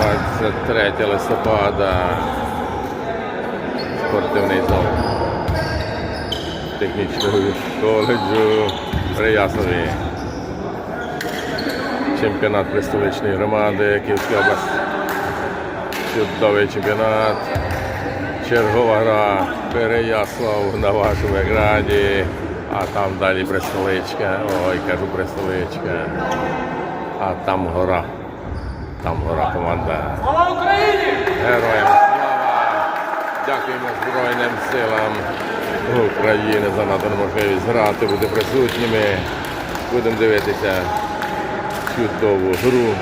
23 листопада. Спортивний зал технічного коледжу Приясові. Чемпіонат представничної громади Київської області. Чудовий чемпіонат. Чергова гра Переяслав на вашому екрані. А там далі Брестоличка. Ой, кажу Брестоличка. А там гора. Там гора команда. Слава Україні! Героям слава! Дякуємо Збройним силам України за надану можливість грати, бути присутніми. Будемо дивитися чудову гру.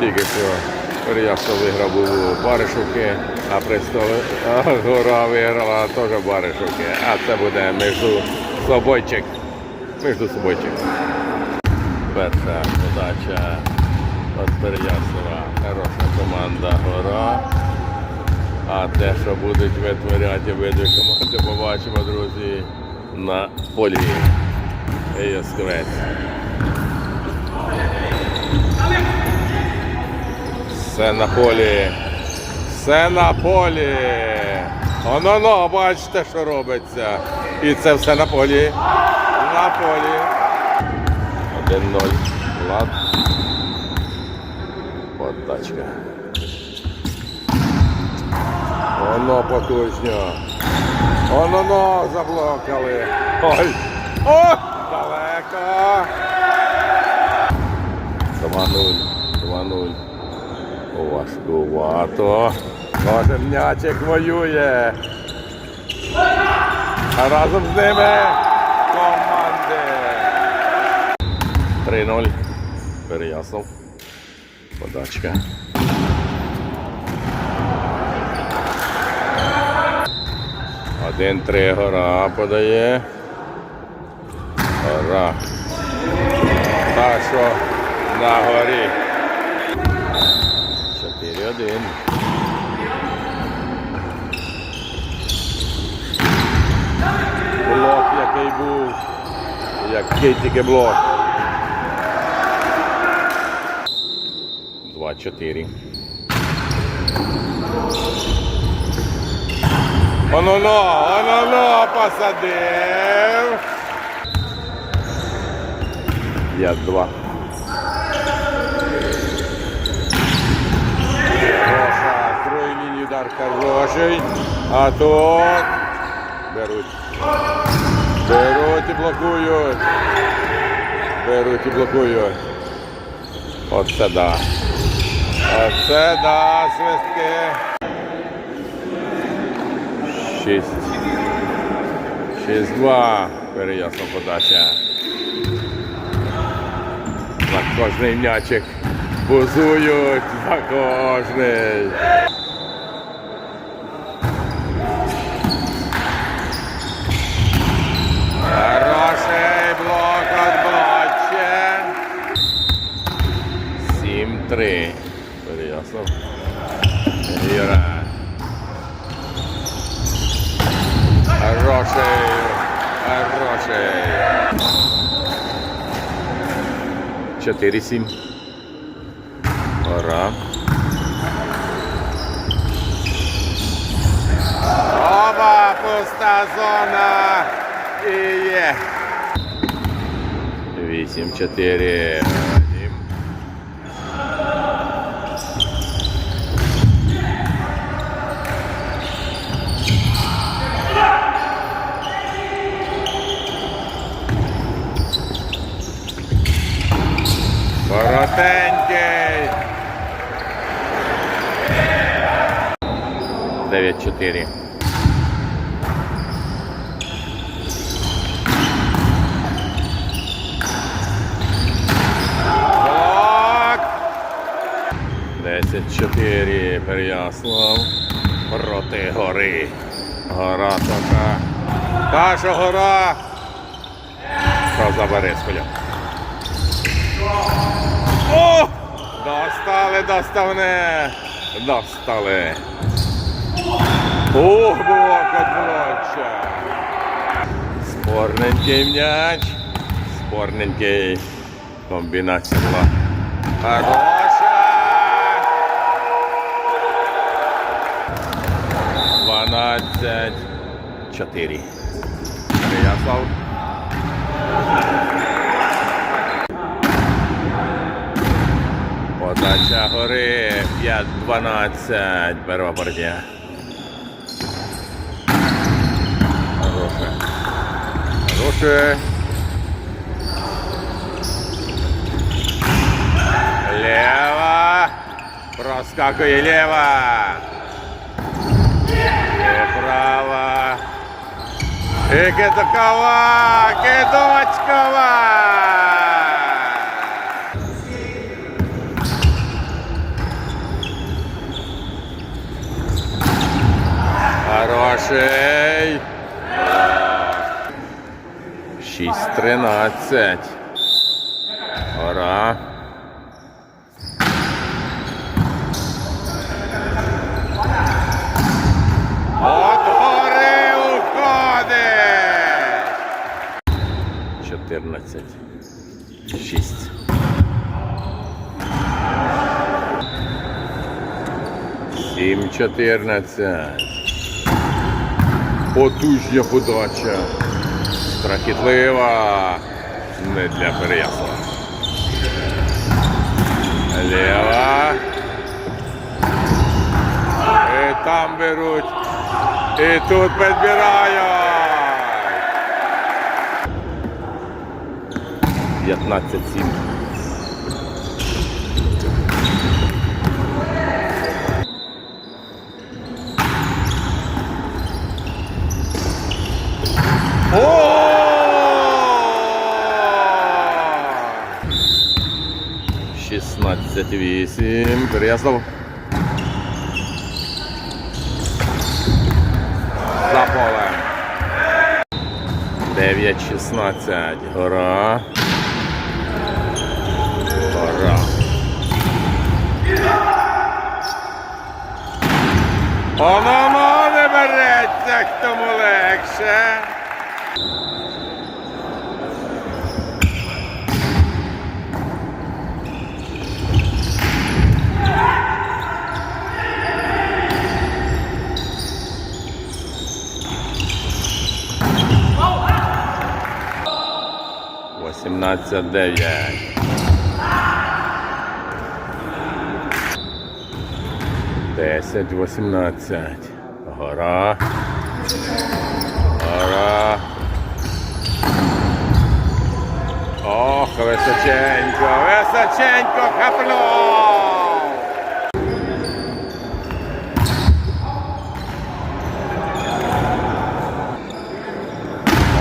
Тільки що Переяслав виграв у Баришівки, а престоли а гора виграла теж у Баришівки. А це буде між собойчик. Між собойчик. Перша подача від Переяслава. Хороша команда гора. А те, що будуть витворяти обидві команди, побачимо, друзі, на полі. Яскравець. Все на полі. Все на полі. Оно-но, бачите, що робиться. І це все на полі. На полі. 1-0. Влад. Подачка. Оно потужно. Оно-но заблокали. Ой! О! Далеко! 2-0. 2-0. Важкувато. Кожен м'ячик воює. А разом з ними. 3-0. Переяснов. Подачка. Один три гора подає. Гора. Та що на горі. 4-1. Блок який був. Який тільки блок. 2-4. Оно-но, оно-но посадив. 5-2. Роша, другий лінію удар хороший. А тут беруть. Беруть і блокують. Беруть і блокують. Оце да. Оце да, свистки. Шість. Шість-два. Переясна подача. За кожний м'ячик бузують за кожний. Хороший блок Блоче. Сім-три. Переяслав. Віра. Хороший. Хороший. Четыре сим. Ура. Оба пуста зона. Е. є. четыре. 4. Коротенький. 9-4. Блок. 10-4. Переяслав. Проти гори. Гора така. Та що гора. Що за Борисполя? О! Достали, доставне. Достали. Ух, блок от блоча. Спорненький м'яч. Спорненький. Комбінація була Хороша. 12. 4. Ярослав. Подача гори 5-12. Перва партія. Хороше. Хороше. Лева. Проскакує лева. І права. І кидокова. Кидочкова. Хороший. 6-13. Гора. От гори уходить. 14. 6. Сім чотирнадцять. Потужня подача. Страхітлива. Не для переясла. Лева. І там беруть. І тут підбирають. 15-7. 16-8. Переяслав. За полем. 9-16. Гора. Гора. Воно не береться, хтому легше. Восемнадцять дев'ять. Десять, восемнадцять. Гора. Гора. Ох, височенько, височенько капло.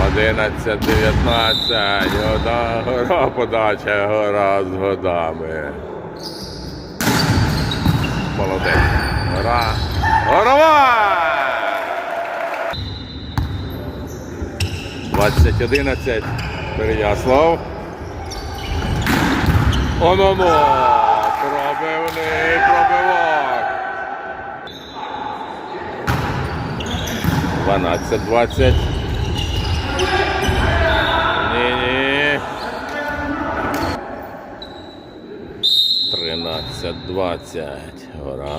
Одинадцять, дев'ятнадцять. Года, гора подача, гора з годами. Молодець. Гора. Горова! 20-11. Переяслав. Оно-но. Пробивний пробивок. 12-20. Ні-ні. 13-20. Гора.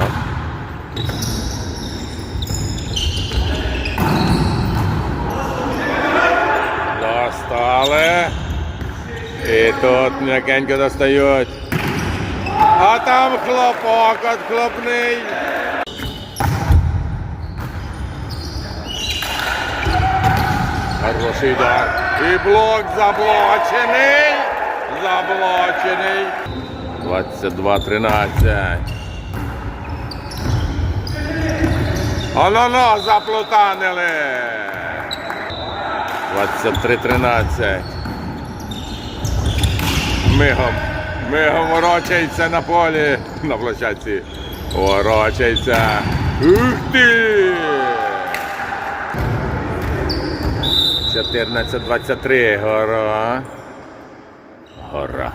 Достали. І тут м'якенько достають. А там хлопок отхлопний. Хороший удар. І блок заблочений. Заблочений. 22-13. Оно-но, заплутанили. 23-13. Мигом. Мигом ворочається на полі. На площадці. Ворочається. Ух ти! 14-23. Гора. Гора.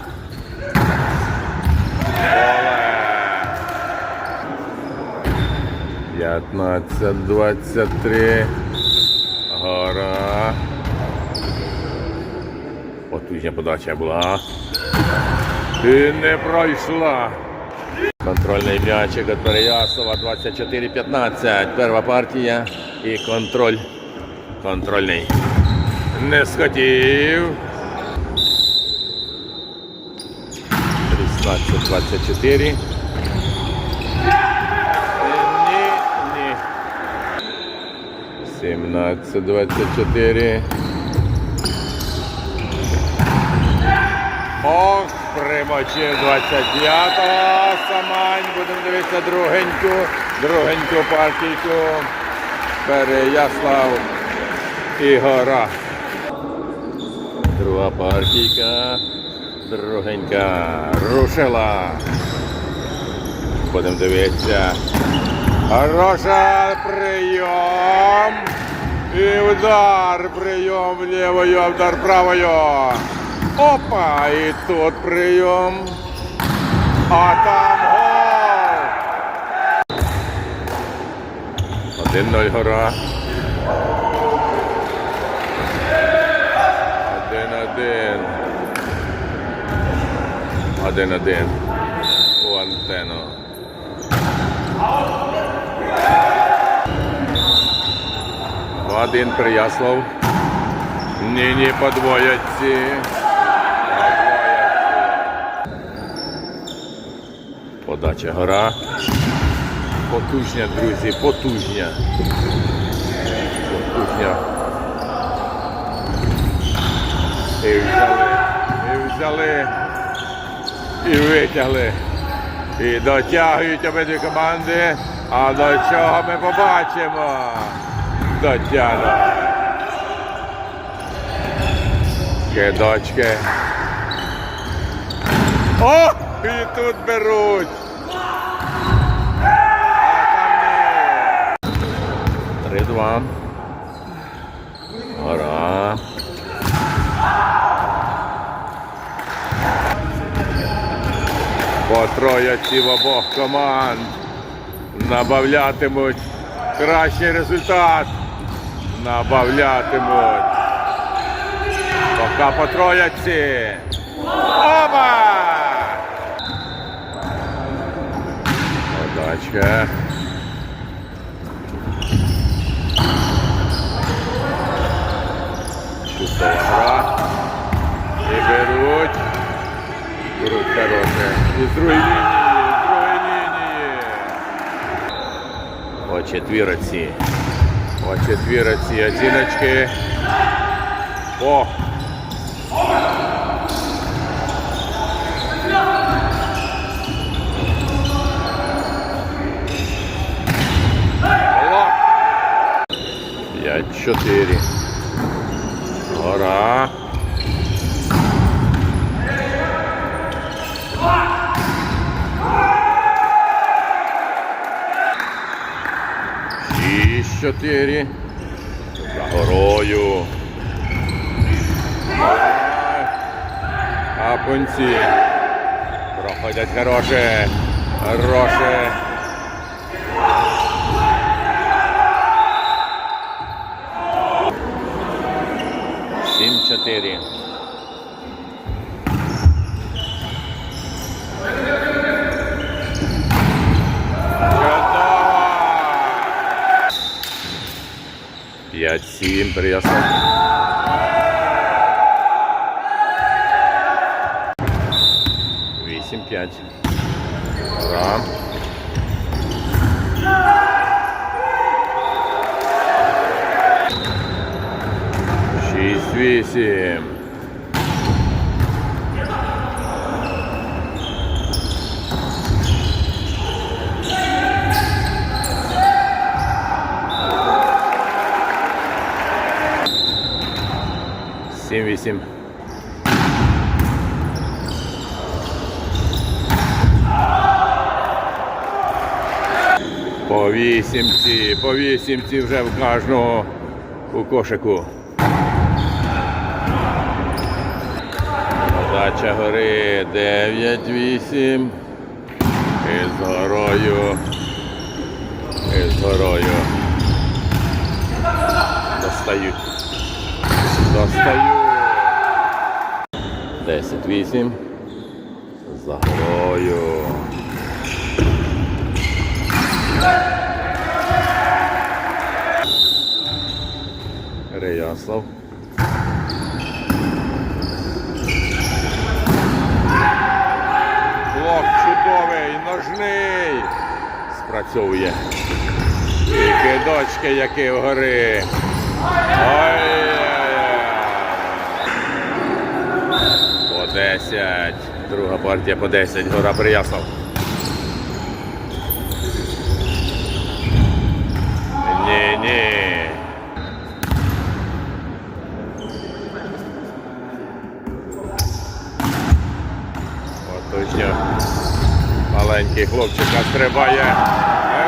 Поле. 15-23. Гора. Потужня подача була. І не пройшла. Контрольний м'ячик від Переяслава 24-15. Перша партія і контроль. Контрольний. Не схотів. 16-24. Ні, ні. 17-24. Ох, примочив 25-го. Самань. Будемо дивитися другеньку. Другеньку партійку. Переяслав і гора. Друга партійка. Другенька. Рушила. Будемо дивитися. Хороша прийом. І удар. Прийом лівою, удар правою. Опа! І тут прийом. А там гол. 1-0 гора. 1-1. 1-1. У антенну. Один Прияслав. Ні-ні, подвоять Подача гора. Потужня, друзі, потужня. Потужня. І взяли, і взяли, і витягли. І дотягують обидві команди. А до чого ми побачимо? Дотягнули. Кидочки. О! І тут беруть. А там ні. 3-2. Гора. По трояці в обох команд набавлятимуть кращий результат. Набавлятимуть. Пока по трояці. Оба! Подачка. Чудова гра. І беруть. Беруть хороше. І з другої лінії, з другої лінії. По четвірці. По четвірці оціночки. О! Чотири. Гора. Шість, чотири. За горою. А пунці. Проходять хороше. Хороше. Сім чотири. Чудово! П'ять, сім, приясно. Вісім, п'ять. Ура. Шість, вісім. Сім, вісім. По вісімці, по вісімці вже в кожного у кошику. Подача гори 9-8. І з горою. І з горою. Достають. Достають. 10-8. За горою. Переяслав. Блок чудовий, ножний. Спрацьовує. І кидочки, які вгори. Ой-ой-ой. По 10. Друга партія по 10. Гора Прияслав. Ні, ні. Маленький хлопчик стрибає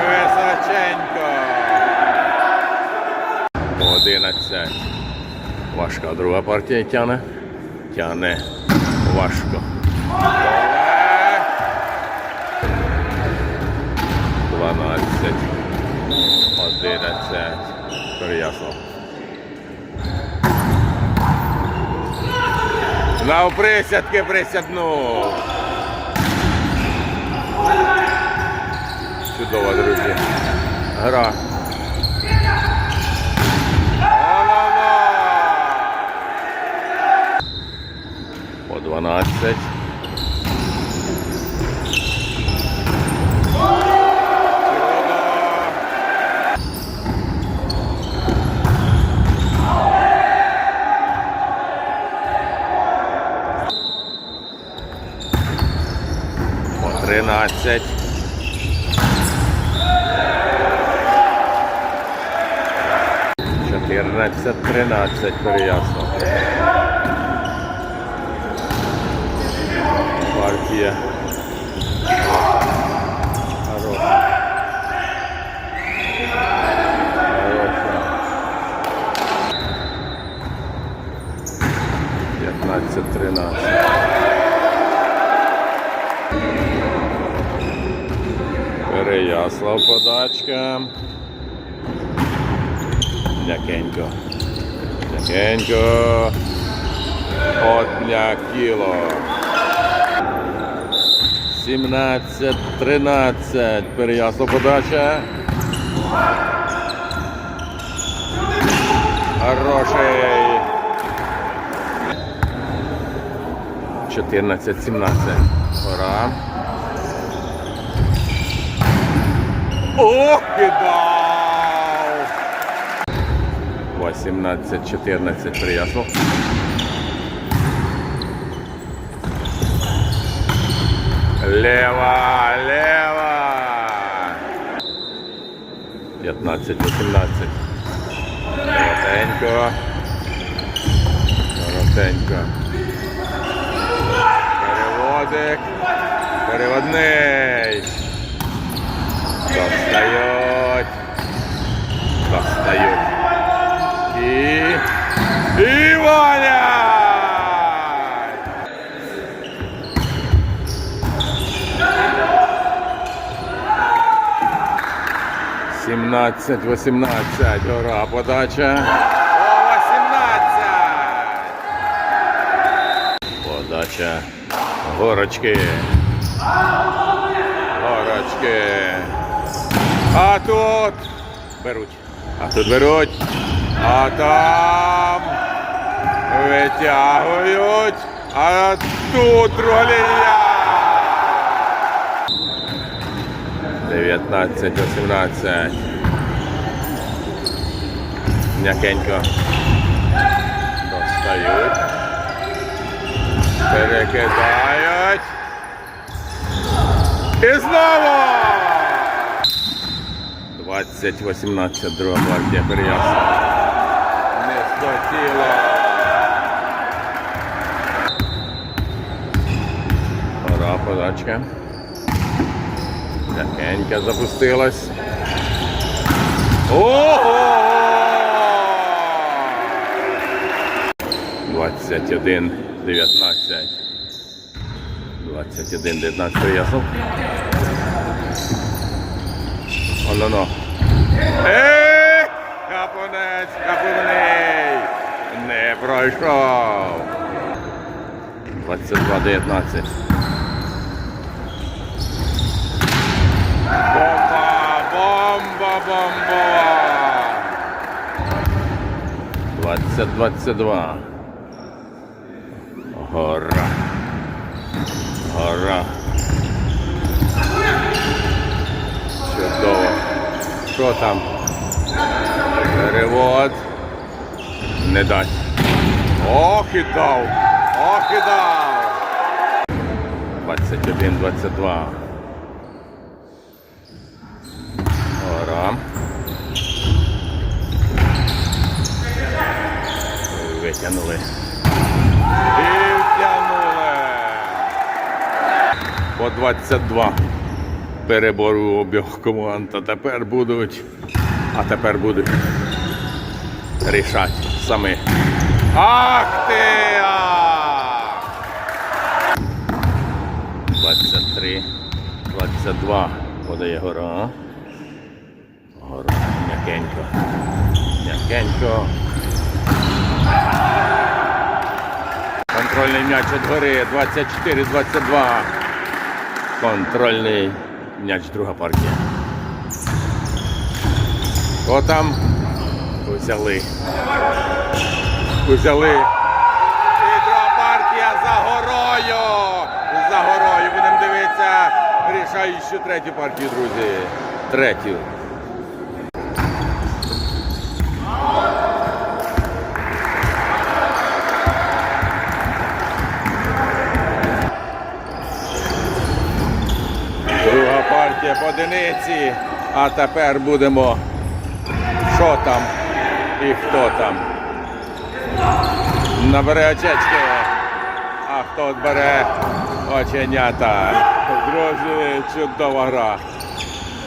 височенько. 11. Важка друга партія тяне. Тяне важко. Дванадцять. Одинадцять. Переяслав. На присядки присяднув. Чудова, друзі. Гра. По 12. По 13. Чотирнадцять, тринадцять переясно. Партія. Хороша. Хороша. Переяслав подачка. М'якенько. М'якенько. Одня кіло. 17-13. Переяслав подача. Хороший. 14-17. Пора. Ох, кидав! 18-14 Переяслав. Лева, лева. 15, 18. Коротенько. Коротенько. Переводик. Переводний. Достають. Достають. І... І Ваня! 17, 18, гора, подача. О, 18. Подача. Горочки. Горочки. А тут беруть. А тут беруть. А там витягують. А тут ролія. 19, 18. М'якенько. Достають. Перекидають. І знову! 20, 18, друга партія переясна. Схотіло. Пора подачка. М'якенька запустилась. Ого! 21, 19. 21, 19 ясно. Оно-но. Ех! Капонець, капоней! Не пройшов. 22-19. Бомба, бомба, бомба. 20-22. Гора. Гора. Чудово. Що там? Перевод. Не дасть. Ох і дав! Ох і дав! 21-22. Гора. Витягнули. І втягнули. По 22. Перебору обох команд. А тепер будуть. А тепер будуть рішати самі. Ах ти! ах! 23, 22 подає гора. Гора м'якенько. М'якенько. Контрольний м'яч від гори 24-22. Контрольний м'яч друга партія. Хто там? Взяли. Взяли. І друга партія за горою. За горою. Будемо дивитися. Рішаючу третю партію, друзі. Третю. Друга партія по одиниці. А тепер будемо. Що там і хто там. Набере очечки. А хто бере оченята. Друзі, чудова гра.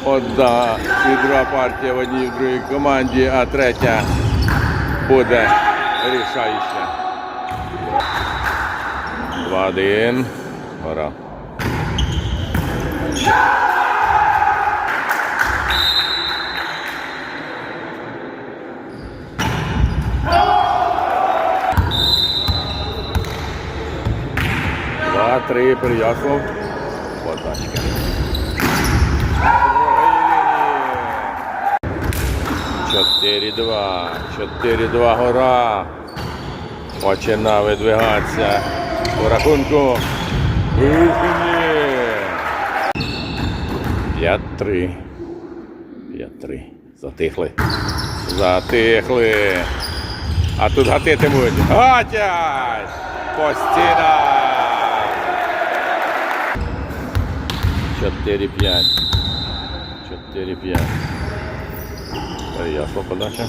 Одна і друга партія в одній в другій команді, а третя буде рішаюча. 2-1. Гора. Два, три, Переяслав. Подачка. Чотири, два. Чотири, два гора. Починає видвигатися. У рахунку. П'ять-три. П'ять-три. Затихли. Затихли. А тут гатитимуть. Гатять! По 4-5. 4-5. Ясно подача.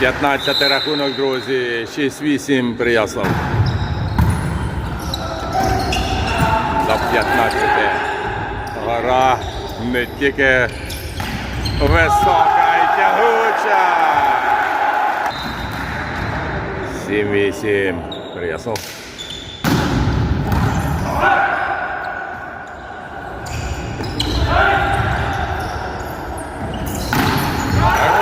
15 рахунок, друзі. 6-8 Прияслав. До 15. Гора не тільки висока і тягуча. 7-8 Прияслав. Гроші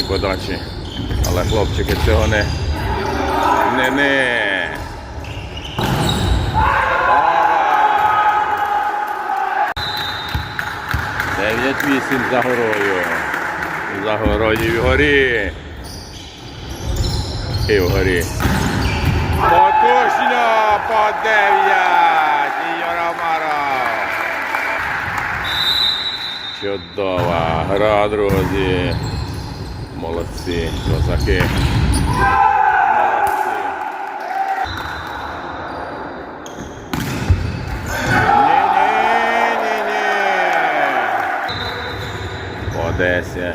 Потужні подачі. Але хлопчики цього не. Не не. 9-8 за горою. За горою і вгорі. І вгорі. Потужно по 9. І Яромаро. Чудова гра, друзі. Молодці, козаки. Одеся.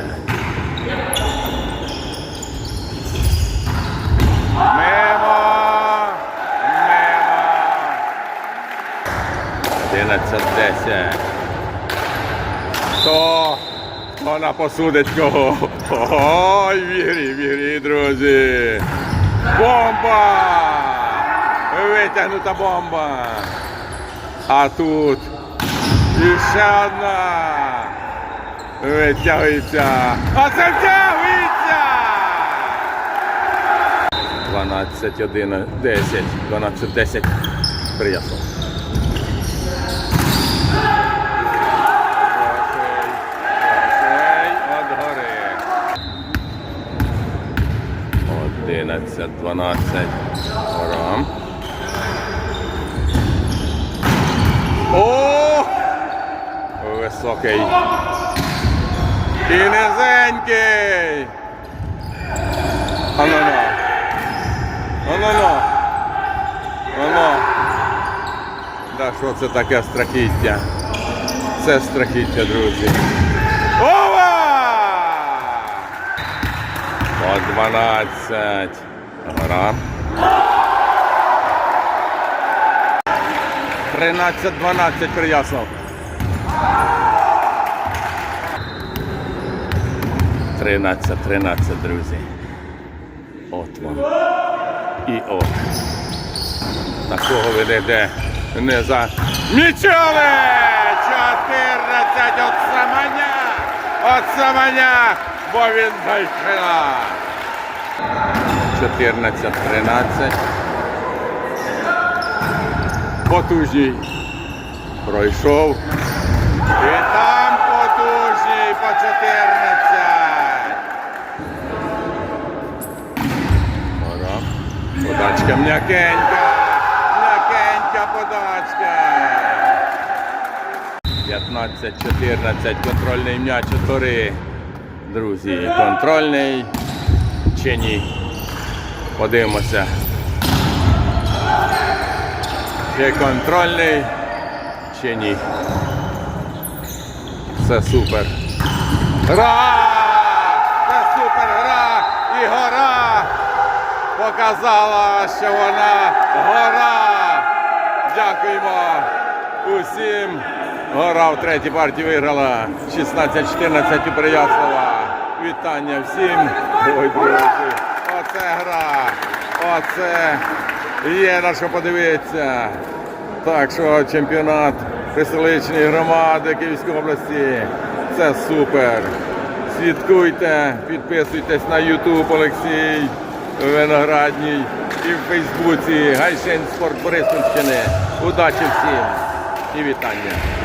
Мимо! Мимо! 11-10. 100! Вона посудить кого. Ой, в ігрі, друзі. Бомба! Витягнута бомба. А тут ще одна. Витягується. А це втягується! 12-11, 10, 12-10. Приятно. 11, 12. Гора. О! Високий. І низенький. Ану-ну. Ану-ну. Ану. Да що це таке страхіття? Це страхіття, друзі. Ова! По 12. Гора. 13-12 Прияснов. 13, 13, друзі. От вам. І от. Такого ви ніде не за. Нічого! 14 от саманя! От саманя! Бо він байкина! 14, 13. Потужній. Пройшов. І там потужній по 14. Пора. Подачка м'якенька. М'якенька подачка. 15-14. Контрольний м'яч у. Друзі, контрольний чи ні? Подивимося. Чи контрольний, чи ні. Це супер. Гра! Це супер гра! І гора показала, що вона гора. Дякуємо усім. Гора в третій партії виграла 16-14 у Прияслава. Вітання всім. Ой, друзі. Оце гра. Оце є на що подивитися. Так що чемпіонат Преселичної громади Київської області. Це супер. Слідкуйте, підписуйтесь на YouTube Олексій Виноградній і в Фейсбуці Гайшин Спорт Бориспільщини. Удачі всім і вітання.